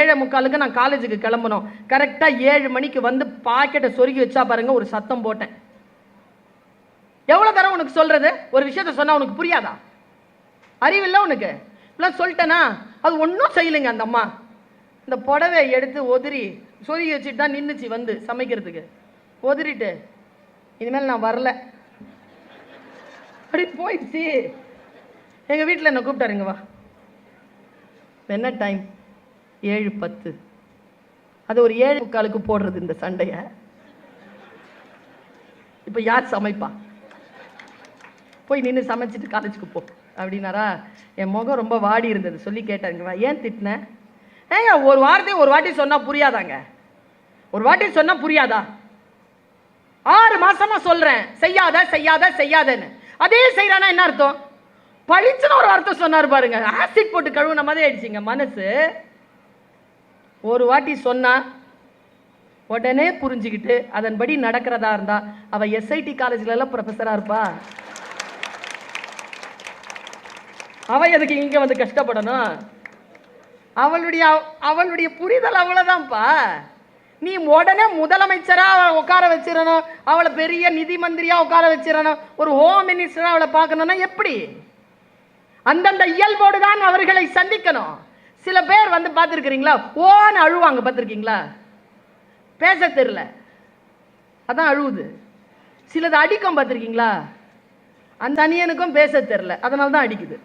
ஏழை முக்காலுக்கு நான் காலேஜுக்கு கிளம்பணும். கரெக்டாக ஏழு மணிக்கு வந்து பாக்கெட்டை சொருகி வச்சா பாருங்க ஒரு சத்தம் போட்டேன். எவ்வளோ தரம் உனக்கு சொல்கிறது ஒரு விஷயத்த சொன்னால் உனக்கு புரியாதா? அறிவில்லை உனக்கு. இப்பெல்லாம் சொல்லிட்டேனா அது ஒன்றும் செய்யலைங்க அந்த அம்மா. இந்த புடவை எடுத்து ஒதிரி சொருகி வச்சுட்டு தான் நின்றுச்சு வந்து சமைக்கிறதுக்கு. ஒதிரிட்டு இனிமேல் நான் வரல. அப்படி போயிடுச்சு. எங்கள் வீட்டில் என்னை கூப்பிட்டாருங்க வா. என்ன டைம் ஏழு பத்து. அது ஒரு ஏழு முக்காலுக்கு போடுறது இந்த சண்டையை. இப்போ யார் சமைப்பா? போய் நின்று சமைச்சிட்டு காலேஜுக்கு போ. அப்படின்னாரா? என் முகம் ரொம்ப வாடி இருந்தது. சொல்லி கேட்டாருங்க ஏன் திட்டினேன் ஏங்க ஒரு வார்த்தை ஒரு வாட்டி சொன்னால் புரியாதாங்க. ஒரு வாட்டி சொன்னால் புரியாதா? ஆறு மாசமா சொல்றேன். செய்யாத செய்யாத செய்யாதன்னு. அதே செய்யறானா என்ன அர்த்தம்? பழிச்சுன்னு ஒரு அர்த்தம் சொன்னார் பாருங்க. ஆசிட் போட்டு கழுவுன மாதிரி ஆயிடுச்சுங்க மனசு. ஒரு வாட்டி சொன்னால் உடனே புரிஞ்சுக்கிட்டு அதன்படி நடக்கிறதா இருந்தால் அவள் எஸ்ஐடி காலேஜ்ல எல்லாம் இருப்பா. அவள் எதுக்கு இங்கே வந்து கஷ்டப்படணும்? அவளுடைய அவளுடைய புரிதல் அவ்வளோதான்ப்பா நீ உடனே முதலமைச்சராக அவளை உட்கார வச்சிடணும் அவளை பெரிய நிதி மந்திரியாக உட்கார வச்சிடணும் ஒரு ஹோம் மினிஸ்டராக அவளை பார்க்கணும்னா எப்படி? அந்தந்த இயல்போடு தான் அவர்களை சந்திக்கணும். சில பேர் வந்து பார்த்துருக்கிறீங்களா? ஓன்னு அழுவாங்க பார்த்துருக்கீங்களா? பேச தெரில அதான் அழுவுது. சிலது அடிக்கும் பார்த்துருக்கீங்களா? அந்த அணியனுக்கும் பேச தெரில அதனால தான் அடிக்குது.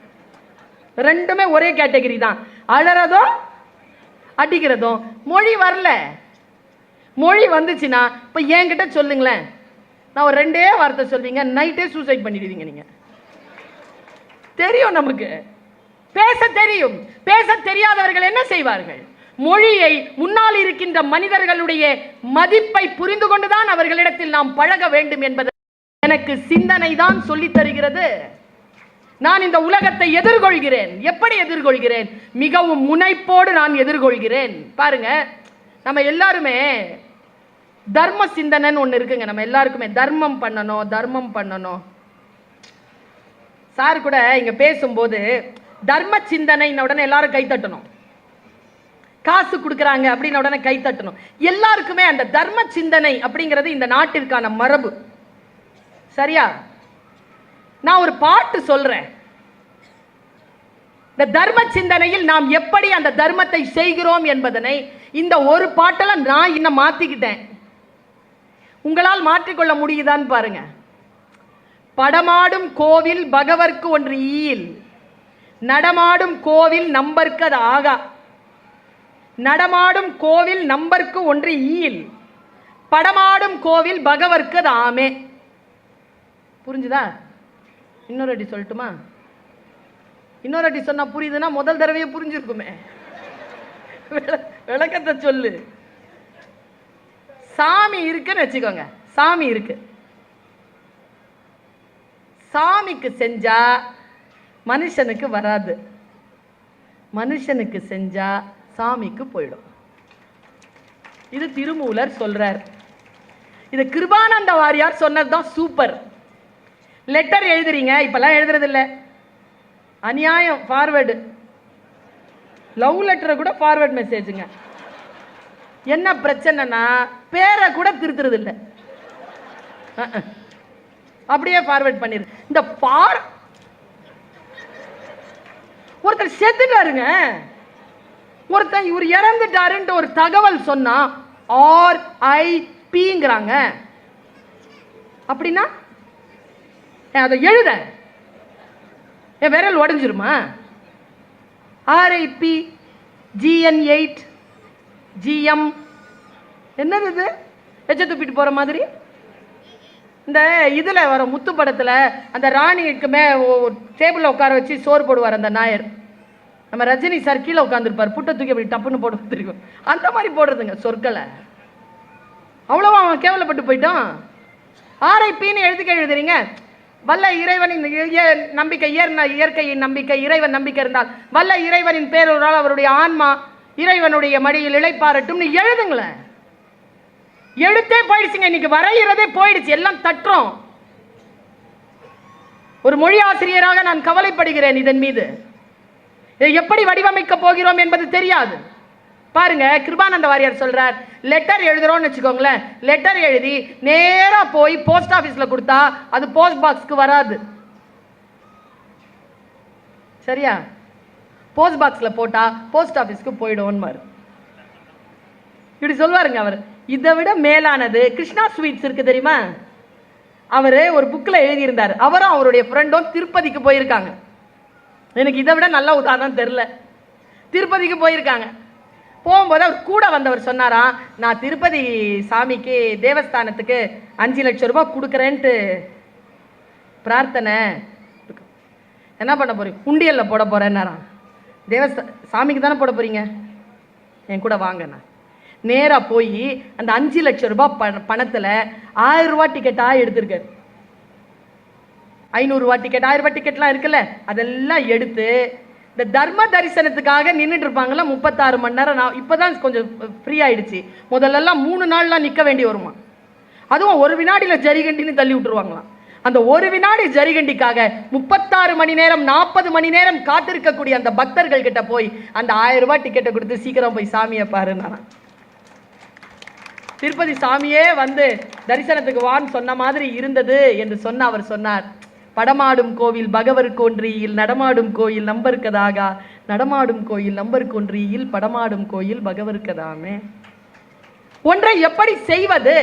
ரெண்டுமே ஒரே கேட்டகரி தான். அழறதும் அடிக்கிறதும். மொழி வரல. மொழி வந்துச்சுன்னா இப்போ என்கிட்ட சொல்லுங்களேன். நான் ஒரு ரெண்டே வார்த்தை சொல்வீங்க நைட்டே சூசைட் பண்ணிடுவீங்க நீங்கள் தெரியும் நமக்கு. பேச தெரியும். பேச தெரியாதவர்கள் என்ன செய்வார்கள்? மொழியை முன்னால் இருக்கின்ற மனிதர்களுடைய மதிப்பை புரிந்து கொண்டுதான் அவர்களிடத்தில் நாம் பழக வேண்டும் என்பது எனக்கு சிந்தனை தான் சொல்லித் தருகிறது. நான் இந்த உலகத்தை எதிர்கொள்கிறேன். எப்படி எதிர்கொள்கிறேன்? மிகவும் முனைப்போடு நான் எதிர்கொள்கிறேன். பாருங்க நம்ம எல்லாருமே தர்ம சிந்தனைன்னு ஒன்று இருக்குங்க. நம்ம எல்லாருக்குமே தர்மம் பண்ணணும் தர்மம் பண்ணணும். சார் கூட இங்கே பேசும்போது தர்ம சிந்தனைன்னு உடனே எல்லாரும் கை தட்டணும். காசு கொடுக்குறாங்க அப்படின்னு உடனே கை தட்டணும். எல்லாருக்குமே அந்த தர்ம சிந்தனை அப்படிங்கிறது இந்த நாட்டிற்கான மரபு. சரியா? நான் ஒரு பாட்டு சொல்றேன். இந்த தர்ம சிந்தனையில் நாம் எப்படி அந்த தர்மத்தை செய்கிறோம் என்பதனை இந்த ஒரு பாட்டில் நான் இன்னும் மாத்திக்கிட்டேன். உங்களால் மாற்றிக்கொள்ள முடியுதான்னு பாருங்க. படமாடும் கோவில் பகவர்க்கு ஒன்று ஈயில். நடமாடும் கோவில் நம்பர்க்கு அது ஆகா. நடமாடும் கோவில் நம்பர்க்கு ஒன்று ஈயில். படமாடும் கோவில் பகவர்க்கு அது ஆமே. புரிஞ்சுதா? இன்னொரு அடி சொல்லட்டுமா? இன்னொரு அடி சொன்னா புரியுதுன்னா முதல் தடவையே புரிஞ்சிருக்குமே. விள- விளக்கத்தை சொல்லு. சாமி இருக்குன்னு வச்சுக்கோங்க. சாமி இருக்கு. சாமிக்கு செஞ்சா மனுஷனுக்கு வராது. மனுஷனுக்கு செஞ்சா சாமிக்கு போயிடும். இது திருமூலர் சொல்றார். இது கிருபானந்த வாரியார் சொன்னது தான் சூப்பர். லெட்டர் எழுதுறீங்க இப்பெல்லாம் எழுதுறது இல்ல அநியாயம் ஃபார்வேர்டு லவ் லெட்டரை கூட ஃபார்வேர்ட் மெசேஜுங்க என்ன பிரச்சனைனா பேரை கூட திருத்துறது இல்லை அப்படியே ஃபார்வேர்ட் பண்ணிடு இந்த ஃபார் ஒருத்தர் செத்துட்டாருங்க. ஒருத்தன் இவர் இறந்துட்டாருன்ட்டு ஒரு தகவல் சொன்னா ஆர் ஐ பிங்கிறாங்க அப்படின்னா ஏன் அதை எழுத. என் விரல் உடஞ்சிருமா? ஆர்ஐபி ஜிஎன் எயிட் ஜிஎம் என்னது இது? எச்ச துப்பிட்டு போகிற மாதிரி? இந்த இதில் வர முத்து படத்தில் அந்த ராணிக்குமே டேபிளில் உட்கார வச்சு சோறு போடுவார் அந்த நாயர். நம்ம ரஜினி சார் கீழே உட்காந்துருப்பார் புட்டை தூக்கி அப்படி டப்புன்னு போட்டு தெரியும்? அந்த மாதிரி போடுறதுங்க சொற்களை. அவ்வளோவா அவன் கேவலப்பட்டு போயிட்டான். பீனு எழுதுக்க எழுதுறீங்க. வல்ல இறைவனின் இய- நம்பிக்கை இயற்ன இயற்கையின் நம்பிக்கை இறைவன் நம்பிக்கை இருந்தால் வல்ல இறைவனின் பேரொருளால் அவருடைய ஆன்மா இறைவனுடைய மடியில் இளைப்பாரட்டும்னு எழுதுங்களேன். எழுத்தே போயிடுச்சுங்க. இன்னைக்கு வரைகிறதே போயிடுச்சு. எல்லாம் தட்டுறோம். ஒரு மொழி ஆசிரியராக நான் கவலைப்படுகிறேன் இதன் மீது. இதை எப்படி வடிவமைக்க போகிறோம் என்பது தெரியாது. பாருங்க கிருபானந்த வாரியார் சொல்றார் லெட்டர் எழுதுறோம்னு வச்சுக்கோங்களேன். லெட்டர் எழுதி நேரா போய் போஸ்ட் ஆபீஸ்ல கொடுத்தா அது போஸ்ட் பாக்ஸ்க்கு வராது. சரியா? போஸ்ட் பாக்ஸ்ல போட்டா போஸ்ட் ஆபீஸ்க்கு போயிடும்னு இப்படி சொல்வாருங்க அவர். இதை விட மேலானது கிருஷ்ணா ஸ்வீட்ஸ் இருக்குது தெரியுமா? அவர் ஒரு புக்கில் எழுதியிருந்தார். அவரும் அவருடைய ஃப்ரெண்டும் திருப்பதிக்கு போயிருக்காங்க. எனக்கு இதை விட நல்ல உதாரணம் தெரில. திருப்பதிக்கு போயிருக்காங்க. போகும்போது அவர் கூட வந்தவர் சொன்னாராம் நான் திருப்பதி சாமிக்கு தேவஸ்தானத்துக்கு அஞ்சு லட்சம் ரூபாய் கொடுக்குறேன்ட்டு பிரார்த்தனை. என்ன பண்ண போகிறீங்க குண்டியலில் போட போகிறேன்னாராம் தேவஸ்த சாமிக்கு தானே போட போகிறீங்க என் கூட வாங்கண்ணா நேராக போய் அந்த அஞ்சு லட்சம் ரூபாய் பண பணத்தில் ஆயிரம் டிக்கெட்டாக டிக்கெட்டா எடுத்திருக்காரு. ஐநூறுரூவா டிக்கெட் ஆயிரரூவா டிக்கெட்லாம் இருக்குல்ல அதெல்லாம் எடுத்து இந்த தர்ம தரிசனத்துக்காக நின்றுட்டு இருப்பாங்கல்ல முப்பத்தாறு மணி நேரம் நான் இப்போ தான் கொஞ்சம் ஃப்ரீ ஆயிடுச்சு. முதல்லலாம் மூணு நாள்லாம் நிற்க வேண்டி வருமா? அதுவும் ஒரு வினாடியில் ஜரிகண்டின்னு தள்ளி விட்டுருவாங்களாம். அந்த ஒரு வினாடி ஜரிகண்டிக்காக முப்பத்தாறு மணி நேரம் நாற்பது மணி நேரம் காத்திருக்கக்கூடிய அந்த பக்தர்கள் கிட்ட போய் அந்த ஆயிரம் ரூபாய் டிக்கெட்டை கொடுத்து சீக்கிரம் போய் சாமியை பாருன்னாராம். திருப்பதி சாமியே வந்து தரிசனத்துக்கு வான்னு சொன்ன மாதிரி இருந்தது என்று சொன்ன அவர் சொன்னார். படமாடும் கோவில் பகவர் கோன்றியில் நடமாடும் கோயில் நம்பருக்கதாக நடமாடும் கோயில் நம்பர் கொன்றியில் படமாடும் கோயில் பகவருக்கதாமே. ஒன்றை எப்படி செய்வது?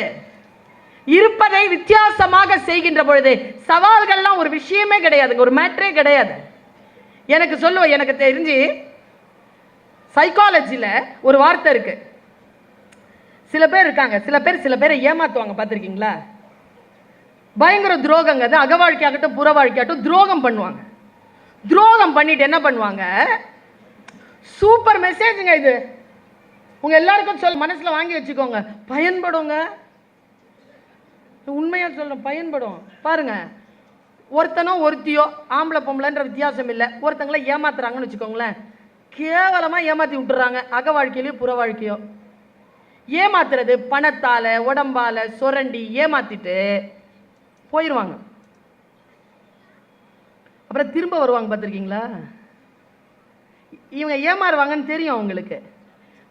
இருப்பதை வித்தியாசமாக செய்கின்ற பொழுது சவால்கள்லாம் ஒரு விஷயமே கிடையாதுங்க ஒரு மேட்ரே கிடையாது. எனக்கு சொல்லுவோம் எனக்கு தெரிஞ்சு சைக்காலஜியில் ஒரு வார்த்தை இருக்குது சில பேர் இருக்காங்க. சில பேர் சில பேரை ஏமாத்துவாங்க. பார்த்துருக்கீங்களா? பயங்கர துரோகங்க அது. அக வாழ்க்கையாகட்டும் புற வாழ்க்கையாகட்டும் துரோகம் பண்ணுவாங்க. துரோகம் பண்ணிட்டு என்ன பண்ணுவாங்க? சூப்பர் மெசேஜுங்க இது. உங்கள் எல்லாருக்கும் சொல் மனசுல வாங்கி வச்சுக்கோங்க. பயன்படுங்க. உண்மையாக சொல்றேன் பயன்படும். பாருங்க. ஒருத்தனோ ஒருத்தியோ ஆம்பளை பொம்பளைன்ற வித்தியாசம் இல்லை. ஒருத்தங்களை ஏமாத்துறாங்கன்னு வச்சுக்கோங்களேன். கேவலமாக ஏமாற்றி விட்டுறாங்க. அக வாழ்க்கையிலயோ புற வாழ்க்கையோ. ஏமாத்துறது பணத்தால் உடம்பால் சுரண்டி ஏமாத்திட்டு போயிடுவாங்க அப்புறம் திரும்ப வருவாங்க பார்த்துருக்கீங்களா? இவங்க ஏமாறுவாங்கன்னு தெரியும் அவங்களுக்கு.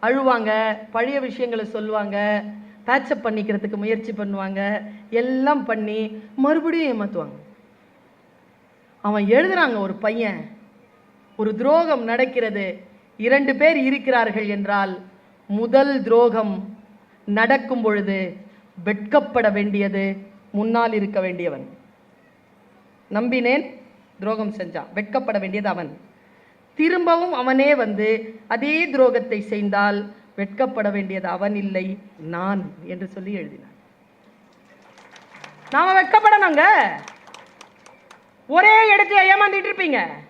அழுவாங்க பழைய விஷயங்களை சொல்லுவாங்க பேச்சப் பண்ணிக்கிறதுக்கு முயற்சி பண்ணுவாங்க எல்லாம் பண்ணி மறுபடியும் ஏமாற்றுவாங்க அவன் எழுதுறாங்க ஒரு பையன் ஒரு துரோகம் நடக்கிறது இரண்டு பேர் இருக்கிறார்கள் என்றால் முதல் துரோகம் நடக்கும் பொழுது வெட்கப்பட வேண்டியது முன்னால் இருக்க வேண்டியவன். நம்பினேன் துரோகம் செஞ்சான். வெட்கப்பட வேண்டியது அவன். திரும்பவும் அவனே வந்து அதே துரோகத்தை செய்தால் வெட்கப்பட வேண்டியது அவன் இல்லை நான் என்று சொல்லி எழுதினான். நாம வெட்கப்படணுங்க. ஒரே இடத்துல ஏமாந்துட்டு இருப்பீங்க.